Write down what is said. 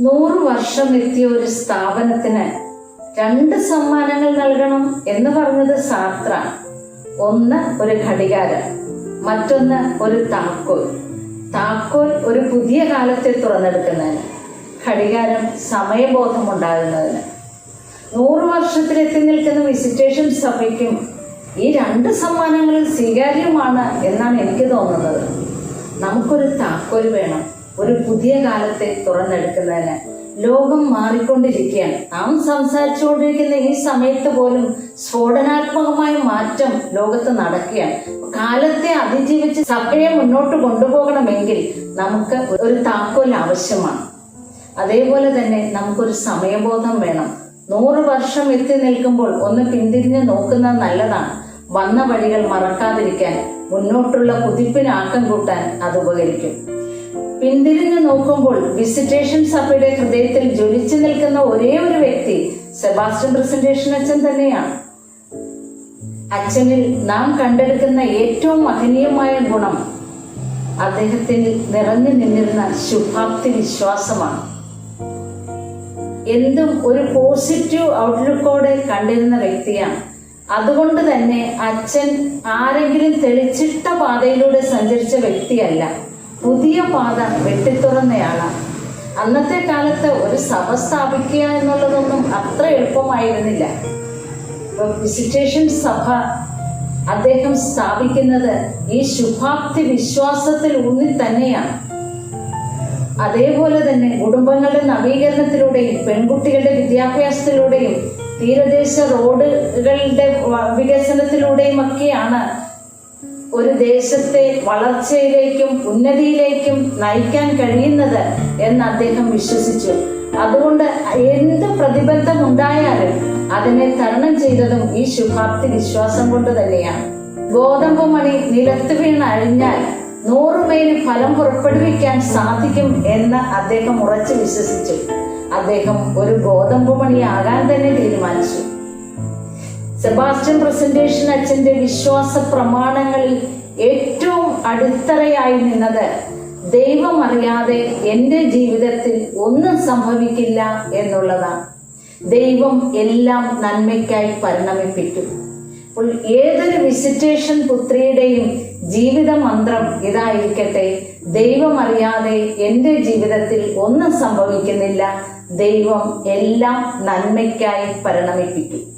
നൂറ് വർഷം എത്തിയ ഒരു സ്ഥാപനത്തിന് രണ്ട് സമ്മാനങ്ങൾ നൽകണം എന്ന് പറഞ്ഞത് സാത്ര ഒന്ന് ഒരു ഘടികാരം മറ്റൊന്ന് ഒരു താക്കോൽ. താക്കോൽ ഒരു പുതിയ കാലത്തെ തുറന്നെടുക്കുന്നതിന് ഘടികാരം സമയബോധം ഉണ്ടാകുന്നതിന് നൂറ് വർഷത്തിലെത്തി നിൽക്കുന്ന വിസിറ്റേഷൻ സഭയ്ക്കും ഈ രണ്ട് സമ്മാനങ്ങളും സ്വീകാര്യമാണ് എന്നാണ് എനിക്ക് തോന്നുന്നത്. നമുക്കൊരു താക്കോൽ വേണം. ഒരു പുതിയ കാലത്തെ തുറന്നെടുക്കുന്നതിന് ലോകം മാറിക്കൊണ്ടിരിക്കുകയാണ്. നാം സംസാരിച്ചുകൊണ്ടിരിക്കുന്ന ഈ സമയത്ത് പോലും സ്ഫോടനാത്മകമായ മാറ്റം ലോകത്ത് നടക്കുകയാണ്. കാലത്തെ അതിജീവിച്ച് സഭയെ മുന്നോട്ട് കൊണ്ടുപോകണമെങ്കിൽ നമുക്ക് ഒരു താക്കോൽ ആവശ്യമാണ്. അതേപോലെ തന്നെ നമുക്കൊരു സമയബോധം വേണം. നൂറ് വർഷം എത്തി നിൽക്കുമ്പോൾ ഒന്ന് പിന്തിരിഞ്ഞ് നോക്കുന്നത് നല്ലതാണ്. വന്ന വഴികൾ മറക്കാതിരിക്കാൻ മുന്നോട്ടുള്ള കുതിപ്പിന് ആക്കം കൂട്ടാൻ അത് ഉപകരിക്കും. പിന്തിരിഞ്ഞ് നോക്കുമ്പോൾ വിസിറ്റേഷൻ സഭയുടെ ഹൃദയത്തിൽ ജ്വലിച്ചു നിൽക്കുന്ന ഒരേ ഒരു വ്യക്തി സെബാസ്റ്റ്യൻ പ്രസന്റേഷൻ അച്ഛൻ തന്നെയാണ്. അച്ഛനിൽ നാം കണ്ടെടുക്കുന്ന ഏറ്റവും മഹനീയമായ ഗുണം അദ്ദേഹത്തിൽ നിറഞ്ഞു നിന്നിരുന്ന ശുഭാപ്തി വിശ്വാസമാണ്. എന്തും ഒരു പോസിറ്റീവ് ഔട്ട്ലുക്കോടെ കണ്ടിരുന്ന വ്യക്തിയാണ്. അതുകൊണ്ട് തന്നെ അച്ഛൻ ആരെങ്കിലും തെളിച്ചിട്ട പാതയിലൂടെ സഞ്ചരിച്ച വ്യക്തിയല്ല. പുതിയ പാത വെട്ടിത്തുറന്നയാളാണ് അന്നത്തെ കാലത്ത് ഒരു സഭ സ്ഥാപിക്കുക എന്നുള്ളതൊന്നും അത്ര എളുപ്പമായിരുന്നില്ല. വിസിറ്റേഷൻ സഭ അദ്ദേഹം സ്ഥാപിക്കുന്നത് ഈ ശുഭാപ്തി വിശ്വാസത്തിൽ ഊന്നി തന്നെയാണ്. അതേപോലെ തന്നെ കുടുംബങ്ങളുടെ നവീകരണത്തിലൂടെയും പെൺകുട്ടികളുടെ വിദ്യാഭ്യാസത്തിലൂടെയും തീരദേശ റോഡുകളുടെ വികസനത്തിലൂടെയും ഒക്കെയാണ് ഒരു ദേശത്തെ വളർച്ചയിലേക്കും ഉന്നതിയിലേക്കും നയിക്കാൻ കഴിയുന്നത് എന്ന് അദ്ദേഹം വിശ്വസിച്ചു. അതുകൊണ്ട് എന്ത് പ്രതിബന്ധമുണ്ടായാലും അതിനെ തരണം ചെയ്തതും ഈ ശുഭാപ്തി വിശ്വാസം കൊണ്ട് തന്നെയാണ്. ഗോതമ്പ് മണി നിലത്ത് വീണ് അഴിഞ്ഞാൽ നൂറുമേന് ഫലം പുറപ്പെടുവിക്കാൻ സാധിക്കും എന്ന് അദ്ദേഹം ഉറച്ചു വിശ്വസിച്ചു. അദ്ദേഹം ഒരു ഗോതമ്പ് മണിയാകാൻ തന്നെ തീരുമാനിച്ചു. സെബാസ്റ്റ്യൻ പ്രസന്റേഷൻ അച്ഛന്റെ വിശ്വാസ പ്രമാണങ്ങളിൽ ഏറ്റവും അടിത്തറയായി നിന്നത് ദൈവം അറിയാതെ എന്റെ ജീവിതത്തിൽ ഒന്നും സംഭവിക്കില്ല എന്നുള്ളതാണ്. ദൈവം എല്ലാം നന്മയ്ക്കായി പരിണമിപ്പിക്കും. അപ്പോൾ ഏതൊരു വിസിറ്റേഷൻ പുത്രിയുടെയും ജീവിത മന്ത്രം ഇതായിരിക്കട്ടെ ദൈവം അറിയാതെ എന്റെ ജീവിതത്തിൽ ഒന്നും സംഭവിക്കുന്നില്ല ദൈവം എല്ലാം നന്മയ്ക്കായി പരിണമിപ്പിക്കും.